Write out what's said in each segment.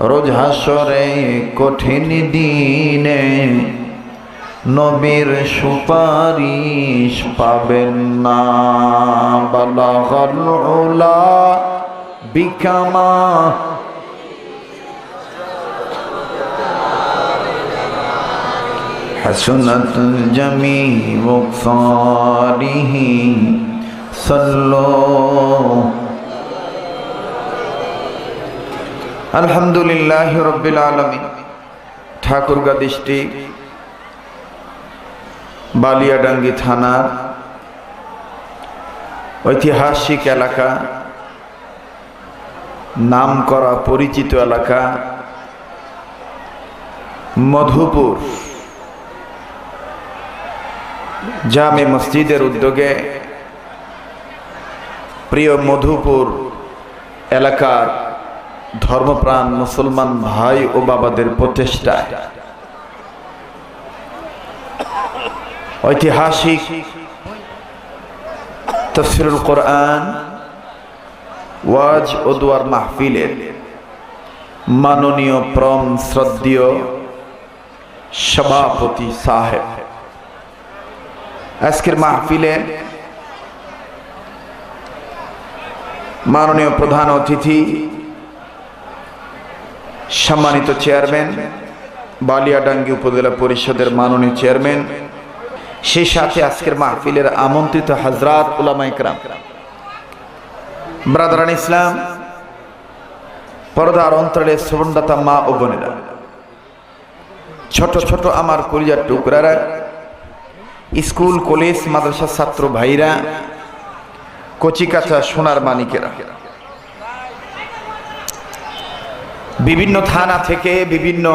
রোজ হাসরে কঠিন দিনে নবীর সুপারিশ পাবেন না বালাগল উলা বিকামা حسنت الجميع صالح صلوا আলহামদুলিল্লাহ রব্বিল আলমিন। ঠাকুরগা ডিস্ট্রিক্ট বালিয়াডাঙ্গি থানার ঐতিহাসিক এলাকা নাম করা পরিচিত এলাকা, মধুপুর। জামে মসজিদের উদ্যোগে প্রিয় মধুপুর এলাকার ধর্মপ্রাণ মুসলমান ভাই ও বাবাদের প্রচেষ্টায়। ঐতিহাসিক তফসিরুল কোরআন ওয়াজ ও দুয়ার মাহফিলের মাননীয় প্রম শ্রদ্ধীয় সভাপতি সাহেব। আজকের মাহফিলে মাননীয় প্রধান অতিথি সম্মানিত চেয়ারম্যান, বালিয়াডাঙ্গি উপজেলা পরিষদের মাননীয় চেয়ারম্যান, সেই সাথে আজকের মাহফিলের আমন্ত্রিত হাজরাত উলামা ইকরাম। ব্রাদারান ইসলাম, পর্দার অন্তরে শ্রবণদাতা মা ও বোনেরা, ছোট ছোট আমার কলিজার টুকরারা, স্কুল, কলেজ, মাদ্রাসার ছাত্র ভাইরা, কচিকাচা সোনার মানিকেরা বিভিন্ন থানা থেকে বিভিন্ন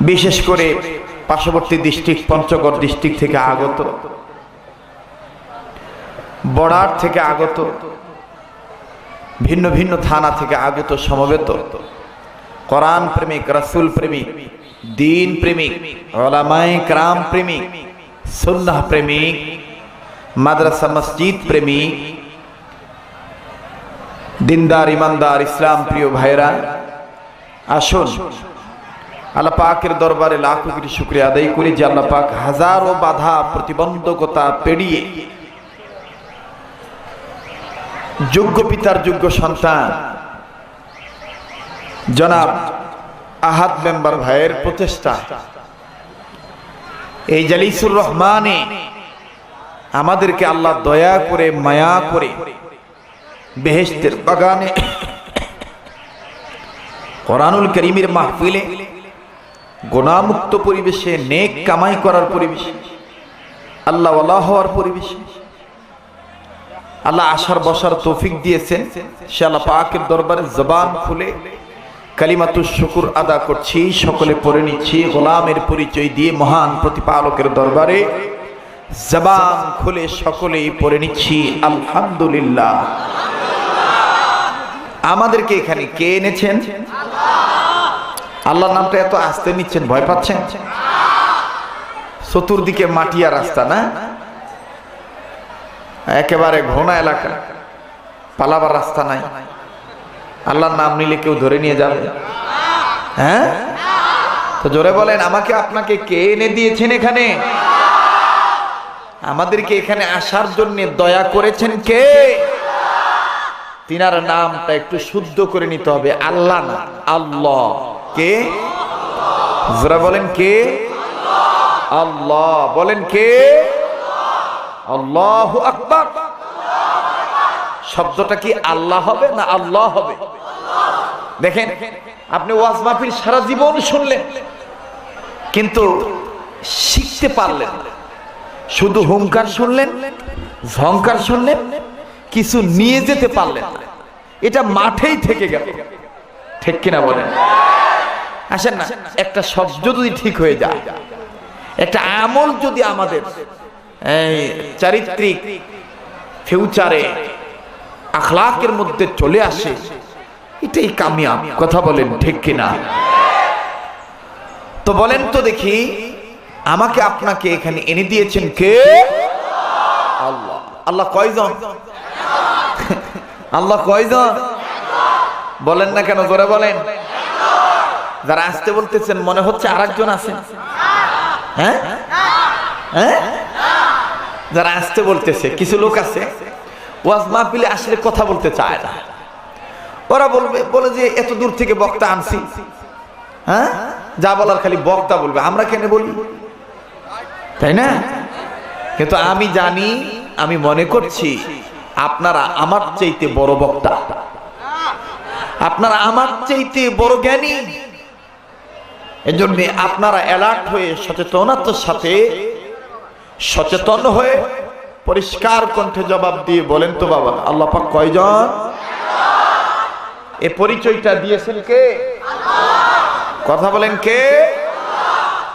বিশেষ করে পার্শ্ববর্তী ডিস্ট্রিক্ট পঞ্চগড় ডিস্ট্রিক্ট থেকে আগত, বর্ডার থেকে আগত, ভিন্ন ভিন্ন থানা থেকে আগত সমবেত, কোরআন প্রেমিক, রাসুল প্রেমিক, দিন প্রেমিক, ওলামায়ে ক্রাম প্রেমিক, সুন্নাহ প্রেমিক, মাদ্রাসা মসজিদ প্রেমিক দিনদার, ইমানদার, ইসলাম প্রিয় ভাইরা আসুন আল্লাহ পাকের দরবারে লাখো কোটি শুক্রিয়া আদায় করি যে আল্লাহ পাক হাজারো বাধা, প্রতিবন্ধকতা পেরিয়ে যোগ্য পিতার যোগ্য সন্তান, জনাব আহাদ মেম্বার ভাইয়ের প্রচেষ্টা, এই জালিসুর রহমানে আমাদেরকে আল্লাহ দয়া করে, মায়া করে বেহেস্তের বাগানে। কোরআনুল করিমের মাহফিলে গোনামুক্ত পরিবেশে নেক কামাই করার পরিবেশে, আল্লাহ হওয়ার পরিবেশে, আল্লাহ আসার বসার তৌফিক দিয়েছেন। সে আল্লাহ পাকের দরবারে জবান খুলে কালিমাতু শুকুর আদা করছি, সকলে পড়ে নিচ্ছি, গোলামের পরিচয় দিয়ে মহান প্রতিপালকের দরবারে জবান খুলে সকলেই পড়ে নিচ্ছি, আলহামদুলিল্লাহ। আমাদেরকে এখানে কে এনেছেন? আল্লাহর নামটা এত আসতে নিচ্ছেন, ভয় পাচ্ছেন? চতুর্দিকে মাটিয়া রাস্তা, না? একেবারে ঘোনা এলাকা, পালাবার রাস্তা নাই। আল্লাহর নাম নিলে কেউ ধরে নিয়ে যাবে? হ্যাঁ? তো জোরে বলেন, আমাকে আপনাকে কে এনে দিয়েছেন এখানে? আমাদেরকে এখানে আসার জন্য দয়া করেছেন কে? তিনার নামটা একটু শুদ্ধ করে নিতে হবে। আল্লাহ না। আল্লাহ। কে? জোরা বলেন কে? আল্লাহ। বলেন কে? আল্লাহ আকবার। শব্দটা কি আল্লাহ হবে না আল্লাহ হবে? দেখেন, আপনি ওয়াজ মাহফিল সারা জীবন শুনলেন, কিন্তু শিখতে পারলেন শুধু হুঙ্কার শুনলেন ঝঙ্কার শুনলেন কিছু নিয়ে যেতে পারলেন। এটা মাঠেই থেকে গেল। ঠিক কিনা বলেন? আসেন না, একটা শব্দ যদি ঠিক হয়ে যায়, একটা আমল যদি আমাদের, এই চারিত্রিক ফিউচারে, আখলাকের মধ্যে চলে আসে, এটাই কামিয়াব। কথা বলেন ঠিক কিনা? তো বলেন তো দেখি, আমাকে আপনাকে এখানে এনে দিয়েছেন কে? আল্লাহ। আল্লাহ কয়জন? আল্লাহ কয়জন বলেন না কেন, জোরে বলেন। যারা আসতে বলতেছেন, মনে হচ্ছে আরেকজন আছে হ্যাঁ? হ্যাঁ? যারা আসতে বলতেছে, কিছু লোক আছে, ওয়াজ মাহফিলে আসলে কথা বলতে চায় না। ওরা বলবে, বলে যে, এত দূর থেকে বক্তা আনছি। হ্যাঁ? যা বলার খালি বক্তা বলবে। আমরা কেন বলি? তাই না? কিন্তু আমি জানি, আমি মনে করছি আপনারা আমার চাইতে বড় বক্তা। আপনারা আমার চাইতে বড় জ্ঞানী। এজন্য আপনারা অ্যালার্ট হয়ে, সচেতনতার সাথে সচেতন হয়ে পরিষ্কার কণ্ঠে জবাব দিয়ে বলেন তো বাবা, আল্লাহ পাক কয়জন? এ পরিচয়টা দিয়েছেন কে? কথা বলেন কে?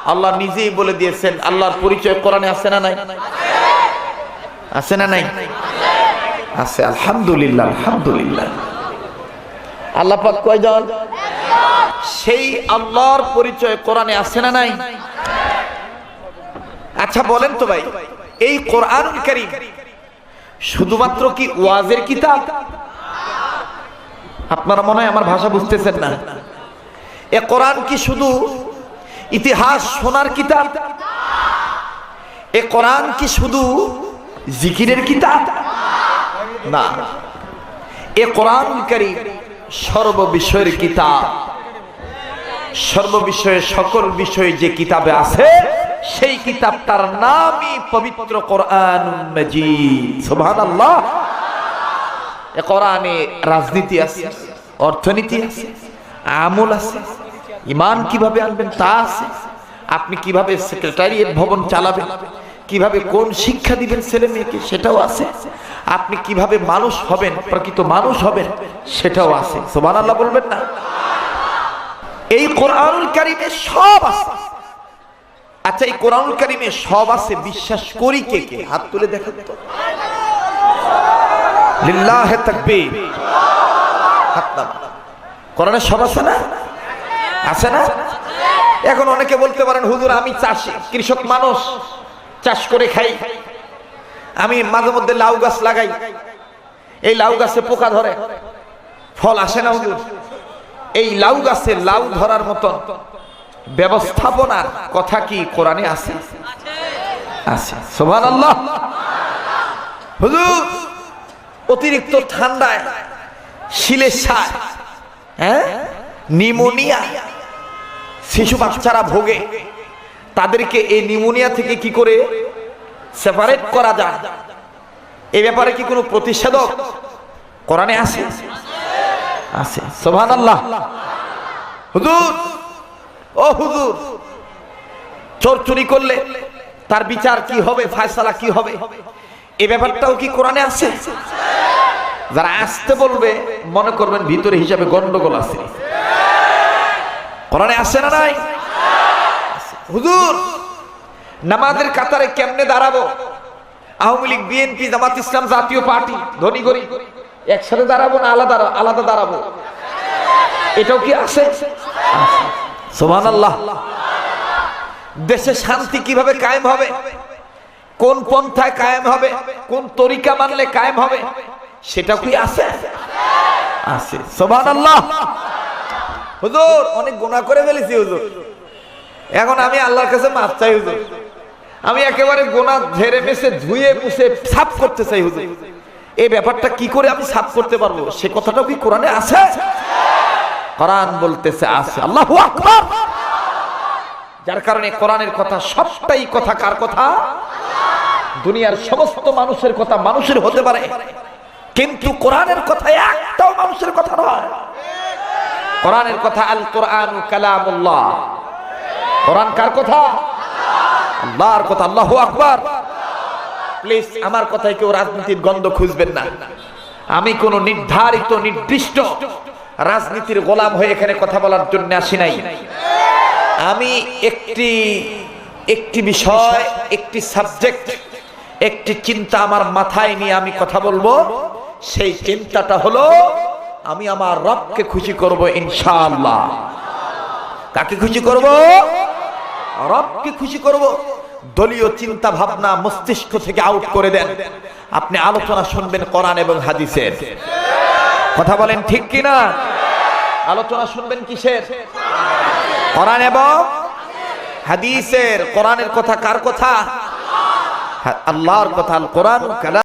আল্লাহ নিজেই বলে দিয়েছেন, আল্লাহর পরিচয় কোরআনে আছে না নাই? আছে না নাই? আছে, আলহামদুলিল্লাহ আলহামদুলিল্লাহ। আল্লাহ পাক কয়জন? সেই আল্লাহর পরিচয় কোরআনে আছে না নাই? আচ্ছা বলেন তো ভাই, এই কোরআন কারীম শুধুমাত্র কি ওয়াজের কিতাব? আপনারা মনে হয় আমার ভাষা বুঝতেছেন না। এ কোরআন কি শুধু ইতিহাস শোনার কিতাব? এ কোরআন কি শুধু জিকিরের কিতাব? না। এ কোরআন কারীম সর্ব বিষয়ের কিতাব। সর্ব বিষয়ে সকল বিষয়ে যে কিতাবে আছে, সেই কিতাবটার নামই পবিত্র কোরআন কোরআনে রাজনীতি আছে, অর্থনীতি আছে, আমল আছে, ইমান কীভাবে আনবেন তা আছে। আপনি কীভাবে সেক্রেটারিয়েট ভবন চালাবেন? কীভাবে কোন শিক্ষা দিবেন ছেলে মেয়েকে, সেটাও আছে। আপনি কীভাবে মানুষ হবেন, প্রকৃত মানুষ হবেন, সেটাও আছে। সুবহানাল্লাহ বলবেন না? এই কোরআনুল কারিমে সব আছে। আচ্ছা এই কোরআনুল কারিমে সব আছে, বিশ্বাস করি কে কে? হাত তুলে দেখেন তো। লিল্লাহে তাকবীর। হাত নামা। কোরআনে সব আছে না? আছে না? এখন অনেকে বলতে পারেন, হুজুর, আমি চাষি, কৃষক মানুষ। চাষ করে খাই। আমি মাঝে মধ্যে লাউ গাছ লাগাই। এই লাউ গাছে পোকা ধরে। ফল আসে না এই লাউ গাছে লাউ ধরার মতন ব্যবস্থাপনার কথা কি কোরআনে আছে? আছে। সোভান হুজুর, অতিরিক্ত ঠান্ডায় শিলের সার হ্যাঁ? নিমোনিয়া, শিশু বাচ্চারা ভোগে। তাদেরকে এই নিউমোনিয়া থেকে কি করে সেপারেট করা যায়? এ ব্যাপারে কি কোনো প্রতিষেধক? কোরআনে আছে? আছে। সোভান হুজুর! ও হুজুর! চোর চুরি করলে তার বিচার কি হবে? ফায়সালা কি হবে? এ ব্যাপারটাও কি কোরআনে আছে? যারা আসতে বলবে, মনে করবেন ভিতরে হিসাবে গন্ডগোল আছে। কোরআনে আসে না নাই? হুজুর, নামাজের কাতারে কেমনে দাঁড়াবো? আওয়ামী লীগ বিএনপি জামাত ইসলাম, জাতীয় পার্টি, ধনী গরিব, একসাথে দাঁড়াবো না আলাদা আলাদা দাঁড়াবো? এটাও কি আছে? সোমান আল্লাহ দেশে শান্তি কীভাবে কায়েম হবে? কোন পন্থায় কায়েম হবে? কোন তরিকা মানলে কায়েম হবে? সেটা কি আছে? আছে। সোমান আল্লাহ হুজুর, অনেক গুণা করে ফেলেছি, হুজুর। এখন আমি আল্লাহর কাছে মাপ চাই হুজুর। আমি একেবারে গোনা ঝেড়ে মেসে ধুয়ে মুছে সাফ করতে চাই হুজুর। এই ব্যাপারটা কি করে আমি সাফ করতে পারব? সে কথাটাও কি কোরআনে আছে? কোরআন বলতেছে আছে। আল্লাহু আকবার। যার কারণে কোরআনের কথা সবটাই কথা কার কথা? দুনিয়ার সমস্ত মানুষের কথা মানুষের হতে পারে। কিন্তু কোরআনের কথা একটাও মানুষের কথা নয়। কোরআনের কথা আল কোরআন কালামুল্লাহ। কোরআন কার কথা? আল্লাহর কথা, আল্লাহু আকবার। প্লিজ, আমার কথায় কেউ রাজনীতির গন্ধ খুঁজবেন না। আমি কোন নির্ধারিত, নির্দিষ্ট রাজনীতির গোলাম হয়ে এখানে কথা বলার জন্য আসি নাই। আমি একটি একটি বিষয়, একটি সাবজেক্ট একটি চিন্তা আমার মাথায় নিয়ে আমি কথা বলব। সেই চিন্তাটা হলো, আমি আমার রবকে খুশি করব ইনশাআল্লাহ। কাকে খুশি করব? রবকে খুশি করব। দলীয় চিন্তা ভাবনা মস্তিষ্ক থেকে আউট করে দেন। আপনি আলোচনা শুনবেন কোরআন এবং হাদিসের। কথা বলেন ঠিক কিনা? আলোচনা শুনবেন কিসের? কোরআন এবং হাদিসের। কোরআনের কথা কার কথা? আল্লাহর কথা আল কোরআন